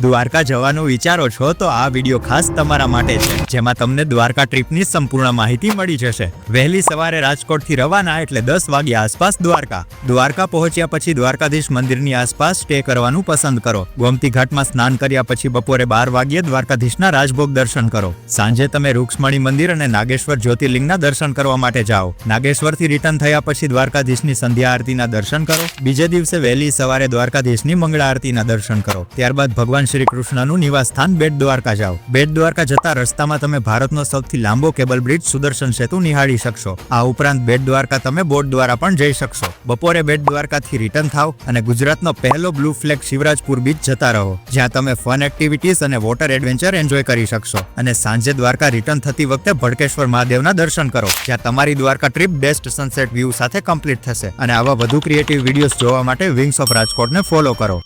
દ્વારકા જવાનું વિચારો છો તો આ વીડિયો ખાસ તમારા માટે છે, જેમાં તમને દ્વારકા ટ્રીપની સંપૂર્ણ માહિતી મળી જશે. વહેલી સવારે રાજકોટથી રવાના એટલે દસ વાગ્યા આસપાસ દ્વારકા. દ્વારકા પહોંચ્યા પછી દ્વારકાધીશ મંદિરની આસપાસ સ્ટે કરવાનું પસંદ કરો. ગોમતી ઘાટમાં સ્નાન કર્યા પછી બપોરે બાર વાગ્યે દ્વારકાધીશના રાજભોગ દર્શન કરો. સાંજે તમે રૂક્ષ્મણી મંદિર અને નાગેશ્વર જ્યોતિર્લિંગના દર્શન કરવા માટે જાઓ. નાગેશ્વરથી રિટર્ન થયા પછી દ્વારકાધીશની સંધ્યા આરતીના દર્શન કરો. બીજે દિવસે વહેલી સવારે દ્વારકાધીશની મંગળા આરતીના દર્શન કરો. ત્યારબાદ ભગવાન શ્રી કૃષ્ણનું નિવાસ સ્થાન બેટ દ્વારકા જાઓ. બેટ દ્વારકા જતા રસ્તામાં તમે ભારતનો સૌથી લાંબો કેબલ બ્રિજ સુદર્શન સેતુ નિહાળી શકશો. આ ઉપરાંત બેટ દ્વારકા તમે બોટ દ્વારા પણ જઈ શકશો. બપોરે બેટ દ્વારકાથી રિટર્ન થાવ અને ગુજરાતનો પહેલો બ્લુ ફ્લેગ શિવરાજપુર બીચ જતા રહો, જ્યાં તમે ફન એક્ટિવિટીઝ અને વોટર એડવેન્ચર એન્જોય કરી શકશો. અને સાંજે દ્વારકા રિટર્ન થતી વખતે ભડકેશ્વર મહાદેવના દર્શન કરો, જ્યાં તમારી Dwarka trip best sunset view સાથે કમ્પ્લીટ થશે. અને આવા વધુ ક્રિએટિવ વિડીયોઝ જોવા માટે વિંગ્સ ઓફ રાજકોટને ફોલો કરો.